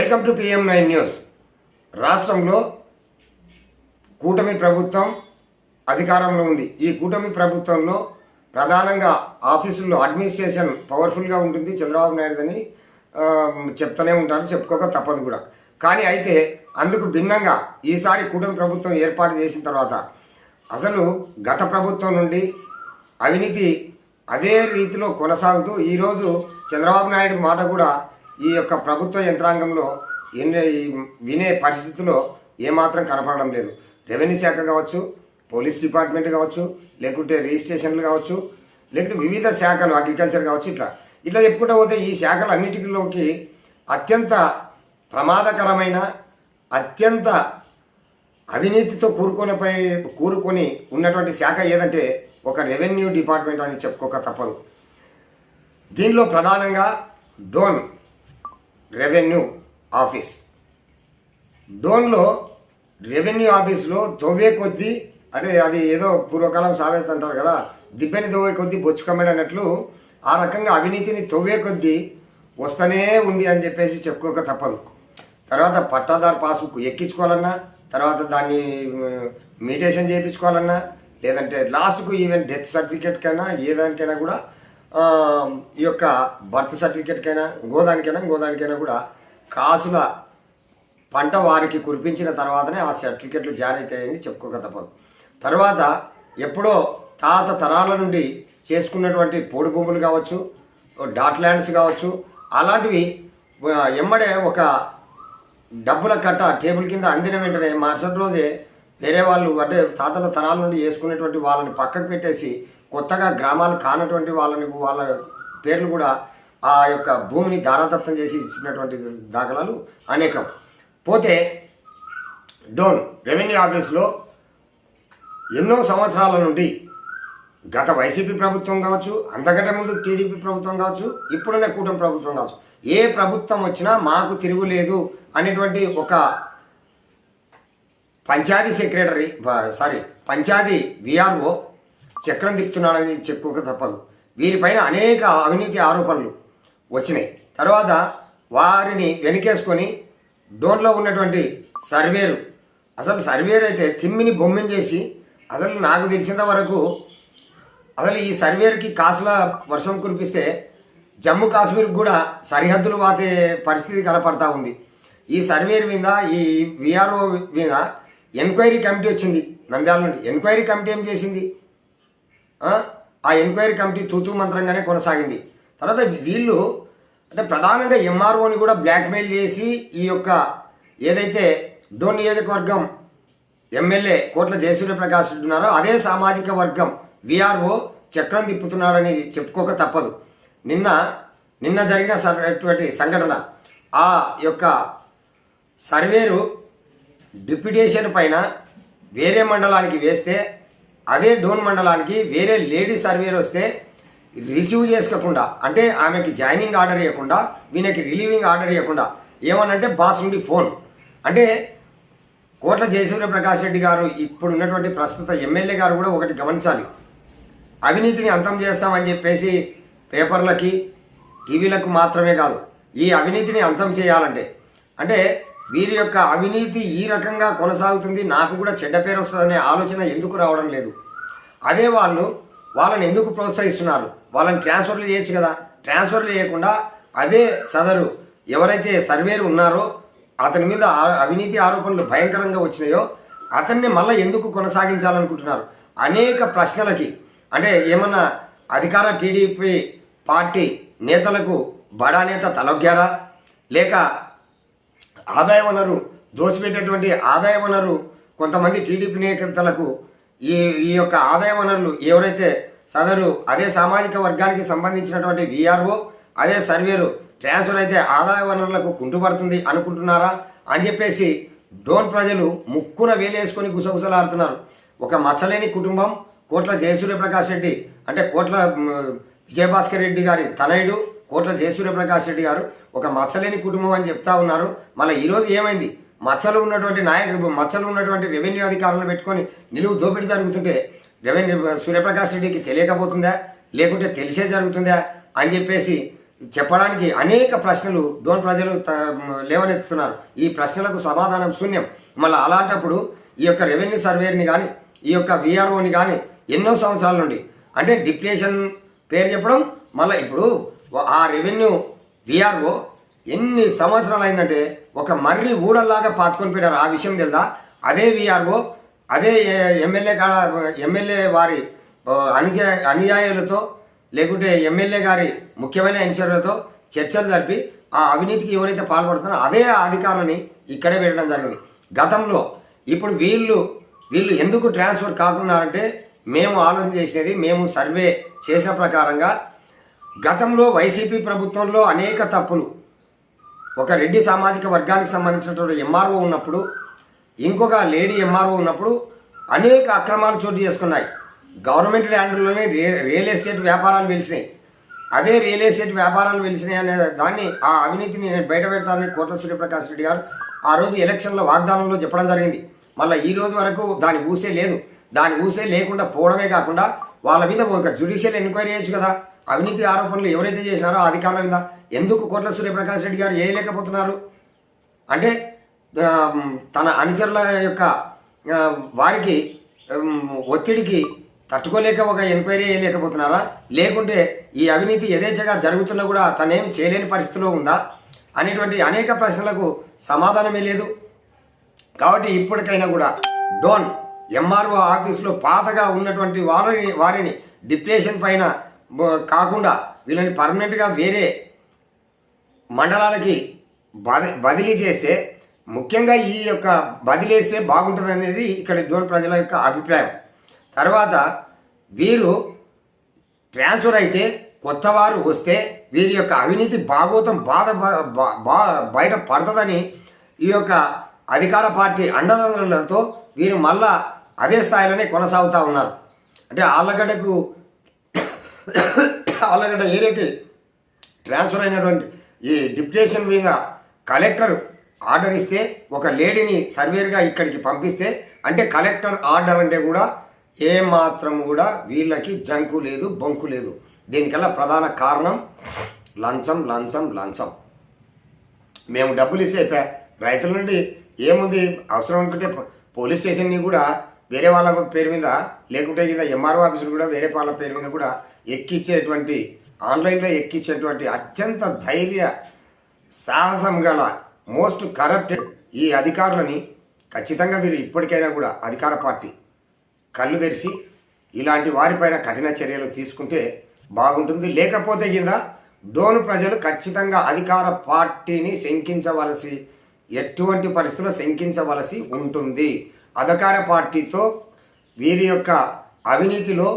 Welcome to PM nine news. రాష్ట్రంలో కూటమి ప్రభుత్వం అధికారంలో ఉంది. ఈ కూటమి ప్రభుత్వంలో ప్రధానంగా ఆఫీసుల్లో అడ్మినిస్ట్రేషన్ పవర్ఫుల్గా ఉంటుంది. చంద్రబాబు నాయుడుదని చెప్తూనే ఉంటారు. చెప్పుకోక తప్పదు కూడా. కానీ అయితే అందుకు భిన్నంగా ఈసారి కూటమి ప్రభుత్వం ఏర్పాటు చేసిన తర్వాత అసలు గత ప్రభుత్వం నుండి అవినీతి అదే రీతిలో కొనసాగుతూ ఈరోజు చంద్రబాబు నాయుడు మాట కూడా ఈ యొక్క ప్రభుత్వ యంత్రాంగంలో ఎన్ని వినే పరిస్థితిలో ఏమాత్రం కనపడడం లేదు. రెవెన్యూ శాఖ కావచ్చు పోలీస్ డిపార్ట్మెంట్ కావచ్చు లేకుంటే రిజిస్ట్రేషన్లు కావచ్చు లేకుంటే వివిధ శాఖలు అగ్రికల్చర్ కావచ్చు ఇట్లా. ఇట్లా చెప్పుకుంటూ పోతే ఈ శాఖలు అన్నిటిలోకి అత్యంత ప్రమాదకరమైన అత్యంత అవినీతితో కూరుకొనిపై కూరుకొని ఉన్నటువంటి శాఖ ఏదంటే ఒక రెవెన్యూ డిపార్ట్మెంట్ అని చెప్పుకోక తప్పదు. దీనిలో ప్రధానంగా డోన్ రెవెన్యూ ఆఫీస్. డోన్లో రెవెన్యూ ఆఫీస్లో తవ్వే కొద్దీ అంటే అది ఏదో పూర్వకాలం సామెత అంటారు కదా దిబ్బని తవ్వే కొద్దీ బొచ్చు కమ్మడి అన్నట్లు ఆ రకంగా అవినీతిని తొవ్వే కొద్దీ వస్తూనే ఉంది అని చెప్పేసి చెప్పుకోక తప్పదు. తర్వాత పట్టాదారు పాస్బుక్ ఎక్కించుకోవాలన్నా తర్వాత దాన్ని మీటేషన్ చేయించుకోవాలన్నా లేదంటే లాస్ట్కు ఈవెన్ డెత్ సర్టిఫికేట్కైనా ఏ దానికైనా కూడా ఈ యొక్క బర్త్ సర్టిఫికేట్కైనా గోదానికైనా గోదానికైనా కూడా కాసుల పంట వారికి కురిపించిన తర్వాతనే ఆ సర్టిఫికెట్లు జారీ అవుతాయని చెప్పుకోక తప్పదు తర్వాత ఎప్పుడో తాత తరాల నుండి చేసుకున్నటువంటి పోడు భూములు కావచ్చు డాట్ ల్యాండ్స్ కావచ్చు అలాంటివి ఎమ్మడే ఒక డబ్బుల కట్ట టేబుల్ కింద అందిన వెంటనే మరుసటి రోజే వేరే వాళ్ళు అంటే తాతల తరాల నుండి వేసుకునేటువంటి వాళ్ళని పక్కకు పెట్టేసి కొత్తగా గ్రామాలు కానటువంటి వాళ్ళని వాళ్ళ పేర్లు కూడా ఆ యొక్క భూమిని దారాదత్తం చేసి ఇచ్చినటువంటి దాఖలాలు అనేకం. పోతే డోన్ రెవెన్యూ ఆఫీస్లో ఎన్నో సంవత్సరాల నుండి గత వైసీపీ ప్రభుత్వం కావచ్చు అంతకంటే ముందు టీడీపీ ప్రభుత్వం కావచ్చు ఇప్పుడున్న కూటమి ప్రభుత్వం కావచ్చు ఏ ప్రభుత్వం వచ్చినా మాకు తిరుగులేదు అనేటువంటి ఒక panchayat secretary sorry panchayat VRO చక్రం తిప్పుతున్నాడని చెప్పుక తప్పదు వీరిపైన అనేక అవినీతి ఆరోపణలు వచ్చినాయి. తర్వాత వారిని వెనకేసుకొని డోన్లో ఉన్నటువంటి సర్వేరు అసలు సర్వేరు అయితే తిమ్మిని బొమ్మిని చేసి అసలు నాకు తెలిసినంత వరకు అసలు ఈ సర్వేర్కి కాసుల వర్షం కురిపిస్తే జమ్మూ కాశ్మీర్కి కూడా సరిహద్దులు వాతే పరిస్థితి కనపడతా ఉంది. ఈ సర్వేర్ మీద ఈ విఆర్ఓ మీద ఎంక్వైరీ కమిటీ వచ్చింది నంద్యాల నుండి. ఎంక్వైరీ కమిటీ ఏం చేసింది? ఆ? ఎంక్వైరీ కమిటీ తూతూ మంత్రంగానే కొనసాగింది తర్వాత వీళ్ళు అంటే ప్రధానంగా ఎంఆర్ఓని కూడా బ్లాక్మెయిల్ చేసి ఈ యొక్క ఏదైతే డోన్ నియోజకవర్గం ఎమ్మెల్యే కోట్ల జయసూర్య ప్రకాష్ ఉన్నారో అదే సామాజిక వర్గం విఆర్ఓ చక్రం తిప్పుతున్నాడని చెప్పుకోక తప్పదు నిన్న నిన్న జరిగిన సటువంటి సంఘటన ఆ యొక్క సర్వేరు డిప్యుటేషన్ పైన వేరే మండలానికి వేస్తే అదే డోన్ మండలానికి వేరే లేడీ సర్వేర్ వస్తే రిసీవ్ చేసుకోకుండా అంటే ఆమెకి జాయినింగ్ ఆర్డర్ ఇవ్వకుండా వీళ్ళకి రిలీవింగ్ ఆర్డర్ ఇవ్వకుండా ఏమనంటే బాస్ నుండి ఫోన్. అంటే కోట్ల జయసూర్య ప్రకాష్ రెడ్డి గారు ఇప్పుడు ఉన్నటువంటి ప్రస్తుత ఎమ్మెల్యే గారు కూడా ఒకటి గమనించాలి. అవినీతిని అంతం చేస్తామని చెప్పేసి పేపర్లకి టీవీలకు మాత్రమే కాదు ఈ అవినీతిని అంతం చేయాలంటే అంటే వీరి యొక్క అవినీతి ఈ రకంగా కొనసాగుతుంది. నాకు కూడా చెడ్డ పేరు వస్తుందనే ఆలోచన ఎందుకు రావడం లేదు? అదే వాళ్ళు వాళ్ళని ఎందుకు ప్రోత్సహిస్తున్నారు? వాళ్ళని ట్రాన్స్ఫర్లు చేయొచ్చు కదా? ట్రాన్స్ఫర్లు చేయకుండా అదే సదరు ఎవరైతే సర్వేరు ఉన్నారో అతని మీద ఆ- అవినీతి ఆరోపణలు భయంకరంగా వచ్చినాయో అతన్ని మళ్ళీ ఎందుకు కొనసాగించాలనుకుంటున్నారు? అనేక ప్రశ్నలకి అంటే ఏమన్నా అధికార టీడీపీ పార్టీ నేతలకు బడా నేత తలొగ్గారా? లేక ఆదాయ వనరు దోసిపెట్టేటువంటి ఆదాయ వనరు కొంతమంది టీడీపీ నేతలకు ఈ ఈ యొక్క ఆదాయ వనరులు ఎవరైతే సదరు అదే సామాజిక వర్గానికి సంబంధించినటువంటి విఆర్ఓ అదే సర్వేరు ట్రాన్స్ఫర్ అయితే ఆదాయ వనరులకు కుంటుపడుతుంది అనుకుంటున్నారా అని చెప్పేసి డోన్ ప్రజలు ముక్కున వేలేసుకొని గుసగుసలాడుతున్నారు. ఒక మచ్చలేని కుటుంబం కోట్ల జయసూర్య ప్రకాష్ రెడ్డి అంటే కోట్ల విజయభాస్కర్ రెడ్డి గారి తనయుడు కోట్ల జయసూర్యప్రకాష్ రెడ్డి గారు ఒక మచ్చలేని కుటుంబం అని చెప్తా ఉన్నారు. మళ్ళీ ఈరోజు ఏమైంది? మచ్చలు ఉన్నటువంటి నాయక మచ్చలు ఉన్నటువంటి రెవెన్యూ అధికారులను పెట్టుకొని నిలువు దోపిడీ జరుగుతుంటే రెవెన్యూ సూర్యప్రకాష్ రెడ్డికి తెలియకపోతుందా? లేకుంటే తెలిసే జరుగుతుందా? అని చెప్పేసి చెప్పడానికి అనేక ప్రశ్నలు డోన్ ప్రజలు త- లేవనెత్తుతున్నారు. ఈ ప్రశ్నలకు సమాధానం శూన్యం. మళ్ళీ అలాంటప్పుడు ఈ యొక్క రెవెన్యూ సర్వేని కానీ ఈ యొక్క విఆర్ఓని కానీ ఎన్నో సంవత్సరాల నుండి అంటే డిప్లేషన్ పేరు చెప్పడం మళ్ళీ ఇప్పుడు ఆ రెవెన్యూ విఆర్ఓ ఎన్ని సంవత్సరాలు అయిందంటే ఒక మర్రి ఊడల్లాగా పాతుకొని పెట్టారు ఆ విషయం తెలుదా? అదే విఆర్ఓ అదే ఎమ్మెల్యే కాడ ఎమ్మెల్యే వారి ఆ, అనుజా అనుయాయులతో లేకుంటే ఎమ్మెల్యే గారి ముఖ్యమైన ఎన్సర్లతో చర్చలు జరిపి ఆ అవినీతికి ఎవరైతే పాల్పడుతున్నారో అదే అధికారులని ఇక్కడే పెట్టడం జరిగింది. గతంలో ఇప్పుడు వీళ్ళు వీళ్ళు ఎందుకు ట్రాన్స్ఫర్ కాకున్నారంటే మేము ఆలోచన చేసేది మేము సర్వే చేసిన ప్రకారంగా గతంలో వైసీపీ ప్రభుత్వంలో అనేక తప్పులు. ఒక రెడ్డి సామాజిక వర్గానికి సంబంధించినటువంటి ఎంఆర్ఓ ఉన్నప్పుడు ఇంకొక లేడీ ఎంఆర్ఓ ఉన్నప్పుడు అనేక అక్రమాలు చోటు చేసుకున్నాయి. గవర్నమెంట్ ల్యాండ్లోనే రే రియల్ ఎస్టేట్ వ్యాపారాలు వెలిసినాయి. అదే రియల్ ఎస్టేట్ వ్యాపారాలు వెలిసినాయి అనే దాన్ని ఆ అవినీతిని నేను బయట పెడతానని కోట్ల సూర్యప్రకాష్ రెడ్డి గారు ఆ రోజు ఎలక్షన్లో వాగ్దానంలో చెప్పడం జరిగింది. మళ్ళీ ఈ రోజు వరకు దాని ఊసే లేదు. దాని ఊసే లేకుండా పోవడమే కాకుండా వాళ్ళ మీద ఒక జ్యుడిషియల్ ఎంక్వైరీ చేయొచ్చు కదా. అవినీతి ఆరోపణలు ఎవరైతే చేసినారో అధికారుల మీద. ఎందుకు కోట్ల సూర్యప్రకాష్ రెడ్డి గారు వేయలేకపోతున్నారు అంటే తన అనుచరుల యొక్క వారికి ఒత్తిడికి తట్టుకోలేక ఒక ఎంక్వైరీ చేయలేకపోతున్నారా? లేకుంటే ఈ అవినీతి యథేచ్ఛగా జరుగుతున్నా కూడా తనేం చేయలేని పరిస్థితిలో ఉందా? అనేటువంటి అనేక ప్రశ్నలకు సమాధానమే లేదు. కాబట్టి ఇప్పటికైనా కూడా డోన్ ఎంఆర్ఓ ఆఫీసులో పాతగా ఉన్నటువంటి వారిని వారిని డిప్రెషన్ పైన కాకుండా వీళ్ళని పర్మనెంట్గా వేరే మండలాలకి బద బదిలీ చేస్తే ముఖ్యంగా ఈ యొక్క బదిలేస్తే బాగుంటుంది అనేది ఇక్కడ జోన్ ప్రజల యొక్క అభిప్రాయం. తర్వాత వీరు ట్రాన్స్ఫర్ అయితే కొత్త వారు వస్తే వీరి యొక్క అవినీతి భాగోతం బాధ బా- బయట పడుతుందని ఈ యొక్క అధికార పార్టీ అండదండలతో వీరు మళ్ళా అదే స్థాయిలోనే కొనసాగుతూ ఉన్నారు. అంటే ఆళ్ళగడ్డకు ఆళ్ళగడ్డ ఏరియాకి ట్రాన్స్ఫర్ అయినటువంటి ఈ డిప్యుటేషన్ మీద కలెక్టర్ ఆర్డర్ ఇస్తే ఒక లేడీని సర్వేర్గా ఇక్కడికి పంపిస్తే అంటే కలెక్టర్ ఆర్డర్ అంటే కూడా ఏ మాత్రం కూడా వీళ్ళకి జంకు లేదు బొంకు లేదు. దీనికల్లా ప్రధాన కారణం లంచం లంచం లంచం. మేము డబ్బులు ఇసేపా రైతుల నుండి ఏముంది? అవసరం అనుకుంటే పోలీస్ స్టేషన్ని కూడా వేరే వాళ్ళ పేరు మీద లేకుంటే కింద ఎంఆర్ఓ ఆఫీసులు కూడా వేరే వాళ్ళ పేరు మీద కూడా ఎక్కించేటువంటి ఆన్లైన్లో ఎక్కించేటువంటి అత్యంత ధైర్య సాహసం గల మోస్ట్ కరప్ట్ ఈ అధికారులని ఖచ్చితంగా వీరు ఇప్పటికైనా కూడా అధికార పార్టీ కళ్ళు తెరిచి ఇలాంటి వారిపైన కఠిన చర్యలు తీసుకుంటే బాగుంటుంది. లేకపోతే కింద డోను ప్రజలు ఖచ్చితంగా అధికార పార్టీని శంకించవలసి ఎటువంటి పరిస్థితుల్లో శంకించవలసి ఉంటుంది. అధికార పార్టీతో వీరి యొక్క అవినీతిలో